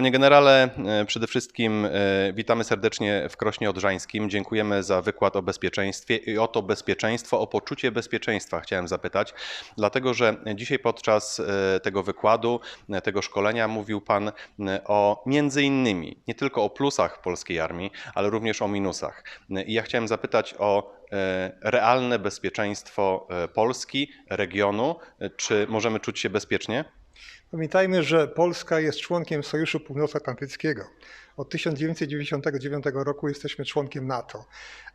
Panie generale, e, przede wszystkim e, witamy serdecznie w Krośnie Odrzańskim. Dziękujemy za wykład o bezpieczeństwie i o to bezpieczeństwo, o poczucie bezpieczeństwa chciałem zapytać, dlatego że dzisiaj podczas e, tego wykładu, tego szkolenia mówił Pan o między innymi, nie tylko o plusach polskiej armii, ale również o minusach. I ja chciałem zapytać o realne bezpieczeństwo Polski, regionu. Czy możemy czuć się bezpiecznie? Pamiętajmy, że Polska jest członkiem Sojuszu Północnoatlantyckiego. Od 1999 roku jesteśmy członkiem NATO.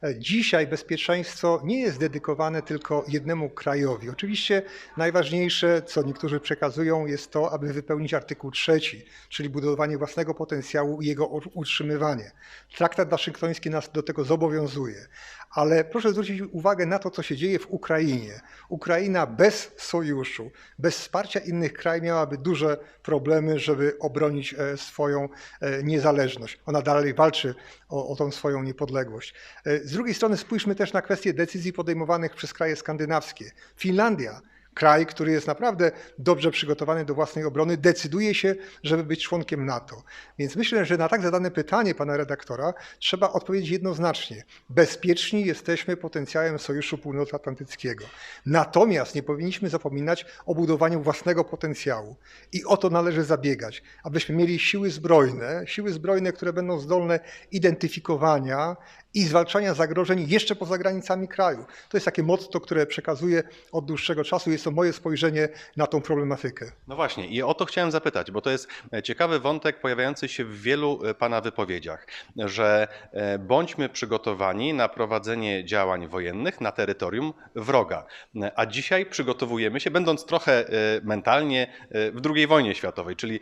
E, Dzisiaj bezpieczeństwo nie jest dedykowane tylko jednemu krajowi. Oczywiście najważniejsze, co niektórzy przekazują, jest to, aby wypełnić artykuł trzeci, czyli budowanie własnego potencjału i jego utrzymywanie. Traktat waszyngtoński nas do tego zobowiązuje. Ale proszę zwrócić uwagę na to, co się dzieje w Ukrainie. Ukraina bez sojuszu, bez wsparcia innych krajów miałaby duże problemy, żeby obronić e, swoją e, niezależność. Ona dalej walczy o, o tą swoją niepodległość. E, Z drugiej strony spójrzmy też na kwestie decyzji podejmowanych przez kraje skandynawskie. Finlandia kraj, który jest naprawdę dobrze przygotowany do własnej obrony, decyduje się, żeby być członkiem NATO. Więc myślę, że na tak zadane pytanie pana redaktora trzeba odpowiedzieć jednoznacznie. Bezpieczni jesteśmy potencjałem Sojuszu Północnoatlantyckiego. Natomiast nie powinniśmy zapominać o budowaniu własnego potencjału. I o to należy zabiegać, abyśmy mieli siły zbrojne, siły zbrojne, które będą zdolne identyfikowania i zwalczania zagrożeń jeszcze poza granicami kraju. To jest takie motto, które przekazuję od dłuższego czasu. Jest to moje spojrzenie na tą problematykę. No właśnie, i o to chciałem zapytać, bo to jest e, ciekawy wątek pojawiający się w wielu e, Pana wypowiedziach, że e, bądźmy przygotowani na prowadzenie działań wojennych na terytorium wroga. A dzisiaj przygotowujemy się, będąc trochę mentalnie w II wojnie światowej, czyli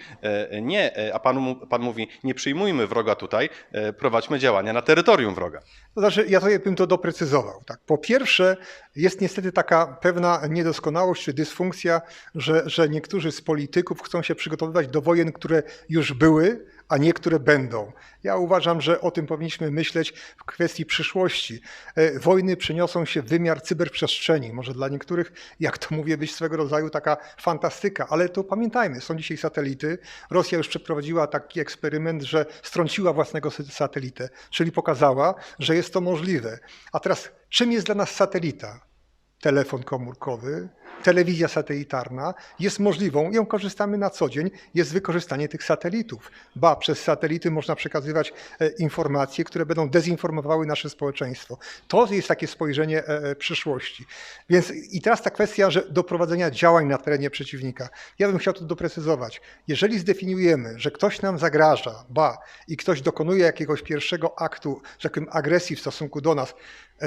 nie, a Pan, pan mówi, nie przyjmujmy wroga tutaj, prowadźmy działania na terytorium wroga. To znaczy, ja sobie bym to doprecyzował. Tak. Po pierwsze, jest niestety taka pewna niedoskonałość czy dysfunkcja, że, że niektórzy z polityków chcą się przygotowywać do wojen, które już były, a nie które będą. Ja uważam, że o tym powinniśmy myśleć w kwestii przyszłości. E, Wojny przeniosą się w wymiar cyberprzestrzeni. Może dla niektórych, jak to mówię, być swego rodzaju taka fantastyka, ale to pamiętajmy, są dzisiaj satelity. Rosja już przeprowadziła taki eksperyment, że strąciła własnego satelitę, czyli pokazała, że jest to możliwe. A teraz, czym jest dla nas satelita? Telefon komórkowy, telewizja satelitarna jest możliwą, ją korzystamy na co dzień, jest wykorzystanie tych satelitów. Ba, przez satelity można przekazywać e, informacje, które będą dezinformowały nasze społeczeństwo. To jest takie spojrzenie e, e, przyszłości. Więc i teraz ta kwestia, że do prowadzenia działań na terenie przeciwnika. Ja bym chciał to doprecyzować. Jeżeli zdefiniujemy, że ktoś nam zagraża, ba, i ktoś dokonuje jakiegoś pierwszego aktu, że agresji w stosunku do nas,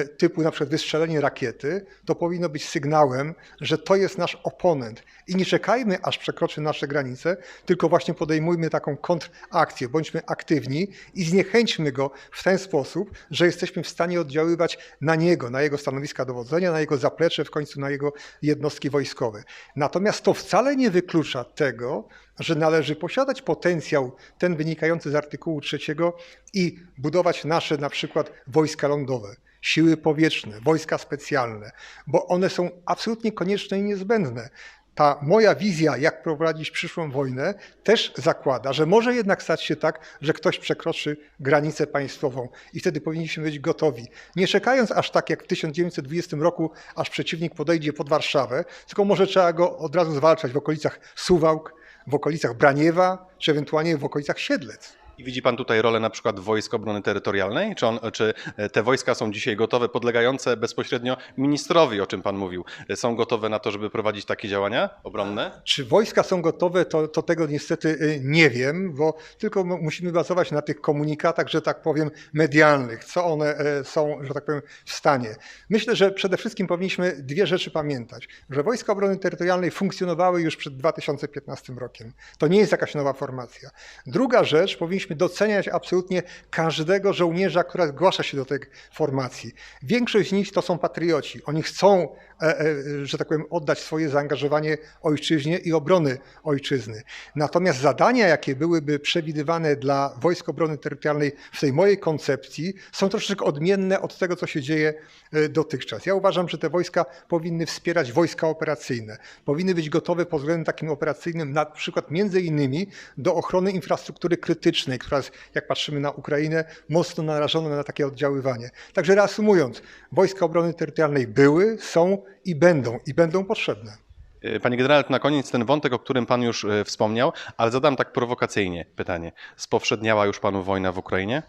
typu na przykład wystrzelenie rakiety, to powinno być sygnałem, że to jest nasz oponent. I nie czekajmy, aż przekroczy nasze granice, tylko właśnie podejmujmy taką kontrakcję, bądźmy aktywni i zniechęćmy go w ten sposób, że jesteśmy w stanie oddziaływać na niego, na jego stanowiska dowodzenia, na jego zaplecze, w końcu na jego jednostki wojskowe. Natomiast to wcale nie wyklucza tego, że należy posiadać potencjał, ten wynikający z artykułu trzeciego i budować nasze na przykład wojska lądowe siły powietrzne, wojska specjalne, bo one są absolutnie konieczne i niezbędne. Ta moja wizja, jak prowadzić przyszłą wojnę, też zakłada, że może jednak stać się tak, że ktoś przekroczy granicę państwową i wtedy powinniśmy być gotowi. Nie czekając aż tak jak w 1920 roku, aż przeciwnik podejdzie pod Warszawę, tylko może trzeba go od razu zwalczać w okolicach Suwałk, w okolicach Braniewa, czy ewentualnie w okolicach Siedlec. I widzi Pan tutaj rolę na przykład Wojsk Obrony Terytorialnej? Czy, on, czy te wojska są dzisiaj gotowe, podlegające bezpośrednio ministrowi, o czym Pan mówił? Są gotowe na to, żeby prowadzić takie działania obronne? Czy wojska są gotowe, to, to tego niestety y, nie wiem, bo tylko musimy bazować na tych komunikatach, że tak powiem, medialnych, co one e, są, że tak powiem, w stanie. Myślę, że przede wszystkim powinniśmy dwie rzeczy pamiętać, że Wojska Obrony Terytorialnej funkcjonowały już przed 2015 rokiem. To nie jest jakaś nowa formacja. Druga rzecz, powinniśmy powinniśmy doceniać absolutnie każdego żołnierza, który zgłasza się do tej formacji. Większość z nich to są patrioci. Oni chcą, e, e, że tak powiem, oddać swoje zaangażowanie ojczyźnie i obrony ojczyzny. Natomiast zadania, jakie byłyby przewidywane dla Wojsk Obrony Terytorialnej w tej mojej koncepcji, są troszeczkę odmienne od tego, co się dzieje e, dotychczas. Ja uważam, że te wojska powinny wspierać wojska operacyjne. Powinny być gotowe pod względem takim operacyjnym, na przykład między innymi do ochrony infrastruktury krytycznej, która jest, jak patrzymy na Ukrainę, mocno narażona na takie oddziaływanie. Także reasumując, wojska obrony terytorialnej były, są i będą, i będą potrzebne. E, Panie generale, na koniec ten wątek, o którym pan już e, wspomniał, ale zadam tak prowokacyjnie pytanie. Spowszedniała już panu wojna w Ukrainie?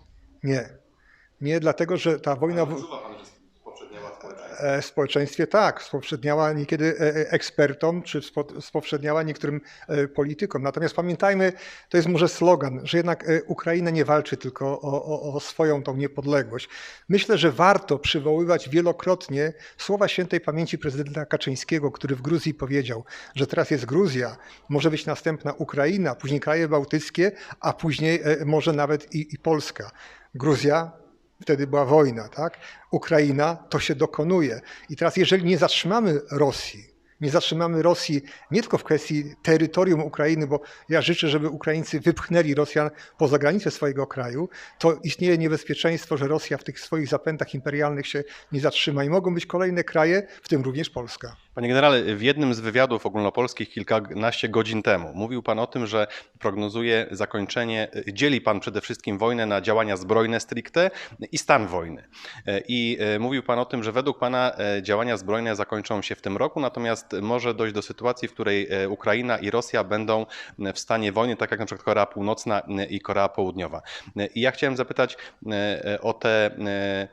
Nie. Nie, dlatego że ta wojna w pan, że spowszedniała e, społeczeństwie tak, spowszedniała niekiedy e, e, ekspertom, czy spo- spowszedniała niektórym e, politykom. Natomiast pamiętajmy, to jest może slogan, że jednak e, Ukraina nie walczy tylko o, o, o swoją tą niepodległość. Myślę, że warto przywoływać wielokrotnie słowa świętej pamięci prezydenta Kaczyńskiego, który w Gruzji powiedział, że teraz jest Gruzja, może być następna Ukraina, później kraje bałtyckie, a później e, może nawet i, i Polska. Gruzja Wtedy była wojna, tak? Ukraina to się dokonuje. I teraz, jeżeli nie zatrzymamy Rosji, nie zatrzymamy Rosji nie tylko w kwestii terytorium Ukrainy, bo ja życzę, żeby Ukraińcy wypchnęli Rosjan poza granice swojego kraju, to istnieje niebezpieczeństwo, że Rosja w tych swoich zapętach imperialnych się nie zatrzyma i mogą być kolejne kraje, w tym również Polska. Panie generale, w jednym z wywiadów ogólnopolskich kilkanaście godzin temu mówił pan o tym, że prognozuje zakończenie, dzieli pan przede wszystkim wojnę na działania zbrojne stricte i stan wojny. I e, mówił pan o tym, że według pana e, działania zbrojne zakończą się w tym roku, natomiast może dojść do sytuacji, w której e, Ukraina i Rosja będą w stanie wojny, tak jak na przykład Korea Północna i Korea Południowa. I ja chciałem zapytać e, o te e,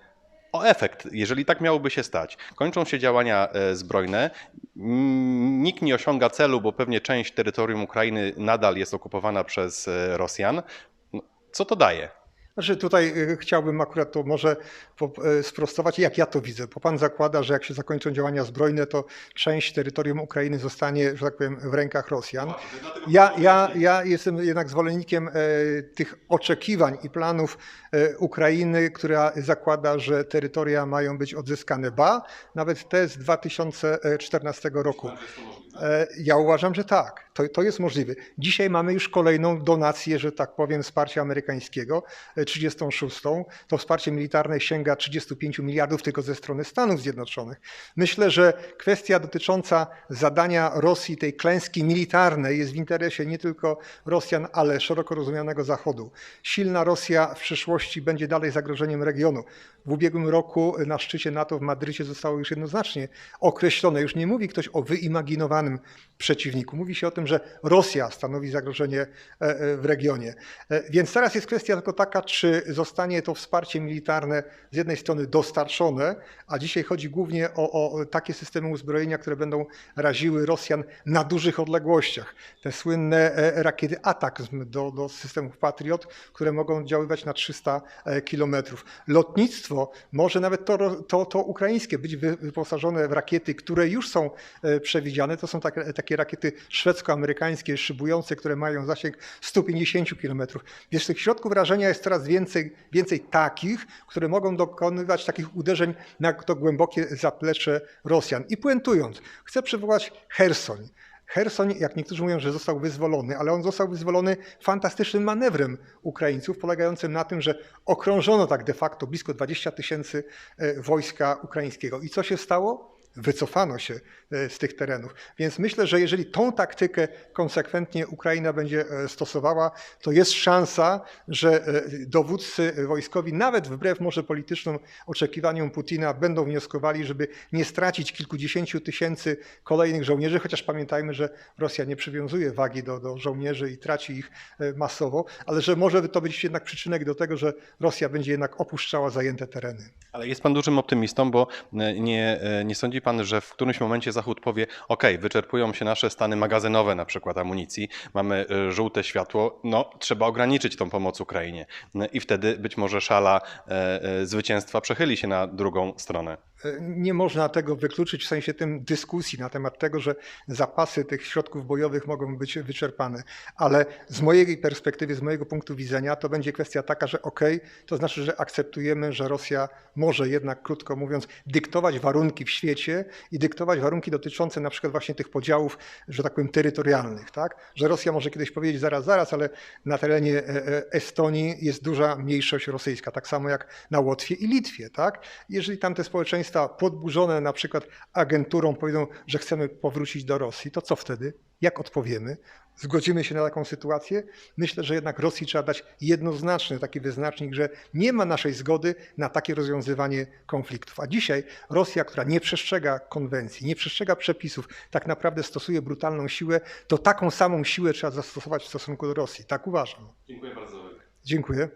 o efekt, jeżeli tak miałoby się stać. Kończą się działania e, zbrojne, nikt nie osiąga celu, bo pewnie część terytorium Ukrainy nadal jest okupowana przez e, Rosjan. No, Co to daje? Znaczy tutaj y, chciałbym akurat to może e, sprostować, jak ja to widzę, bo pan zakłada, że jak się zakończą działania zbrojne, to część terytorium Ukrainy zostanie, że tak powiem, w rękach Rosjan. Ja, ja, ja jestem jednak zwolennikiem e, tych oczekiwań i planów e, Ukrainy, która zakłada, że terytoria mają być odzyskane. Ba, nawet te z 2014 roku. E, Ja uważam, że tak, to, to jest możliwe. Dzisiaj mamy już kolejną donację, że tak powiem, wsparcia amerykańskiego, e, 36. To wsparcie militarne sięga 35 miliardów tylko ze strony Stanów Zjednoczonych. Myślę, że kwestia dotycząca zadania Rosji, tej klęski militarnej, jest w interesie nie tylko Rosjan, ale szeroko rozumianego Zachodu. Silna Rosja w przyszłości będzie dalej zagrożeniem regionu. W ubiegłym roku na szczycie NATO w Madrycie zostało już jednoznacznie określone, już nie mówi ktoś o wyimaginowanym przeciwniku, mówi się o tym, że Rosja stanowi zagrożenie e, e, w regionie. E, Więc teraz jest kwestia tylko taka, czy zostanie to wsparcie militarne z jednej strony dostarczone, a dzisiaj chodzi głównie o, o takie systemy uzbrojenia, które będą raziły Rosjan na dużych odległościach. Te słynne rakiety ATACMS do, do systemów Patriot, które mogą oddziaływać na 300 kilometrów. Lotnictwo może nawet to, to, to ukraińskie być wy- wyposażone w rakiety, które już są przewidziane. To są takie, takie rakiety szwedzko-amerykańskie szybujące, które mają zasięg 150 kilometrów. Więc tych środków rażenia jest coraz więcej, więcej takich, które mogą dokonywać takich uderzeń na to głębokie zaplecze Rosjan. I puentując, chcę przywołać Hersoń. Hersoń, jak niektórzy mówią, że został wyzwolony, ale on został wyzwolony fantastycznym manewrem Ukraińców, polegającym na tym, że okrążono tak de facto blisko 20 tysięcy e, wojska ukraińskiego. I co się stało? Wycofano się e, z tych terenów. Więc myślę, że jeżeli tą taktykę konsekwentnie Ukraina będzie e, stosowała, to jest szansa, że e, dowódcy wojskowi, nawet wbrew może politycznym oczekiwaniom Putina, będą wnioskowali, żeby nie stracić kilkudziesięciu tysięcy kolejnych żołnierzy, chociaż pamiętajmy, że Rosja nie przywiązuje wagi do, do żołnierzy i traci ich masowo, ale że może to być jednak przyczynek do tego, że Rosja będzie jednak opuszczała zajęte tereny. Ale jest pan dużym optymistą, bo nie, nie sądzi pan, że w którymś momencie Zachód powie: OK, wyczerpują się nasze stany magazynowe, na przykład amunicji, mamy e, żółte światło, no trzeba ograniczyć tą pomoc Ukrainie. E, I wtedy być może szala e, e, zwycięstwa przechyli się na drugą stronę. E, nie można tego wykluczyć w sensie tym dyskusji na temat tego, że zapasy tych środków bojowych mogą być wyczerpane. Ale z mojej perspektywy, z mojego punktu widzenia, to będzie kwestia taka, że okej, to znaczy, że akceptujemy, że Rosja może jednak, krótko mówiąc, dyktować warunki w świecie i dyktować warunki dotyczące na przykład właśnie tych podziałów, że tak powiem, terytorialnych, tak? Że Rosja może kiedyś powiedzieć zaraz, zaraz, ale na terenie e, e, Estonii jest duża mniejszość rosyjska, tak samo jak na Łotwie i Litwie, tak? Jeżeli tam te podburzone na przykład agenturą powiedzą, że chcemy powrócić do Rosji, to co wtedy? Jak odpowiemy? Zgodzimy się na taką sytuację? Myślę, że jednak Rosji trzeba dać jednoznaczny taki wyznacznik, że nie ma naszej zgody na takie rozwiązywanie konfliktów. A dzisiaj Rosja, która nie przestrzega konwencji, nie przestrzega przepisów, tak naprawdę stosuje brutalną siłę, to taką samą siłę trzeba zastosować w stosunku do Rosji. Tak uważam. Dziękuję bardzo. Dziękuję.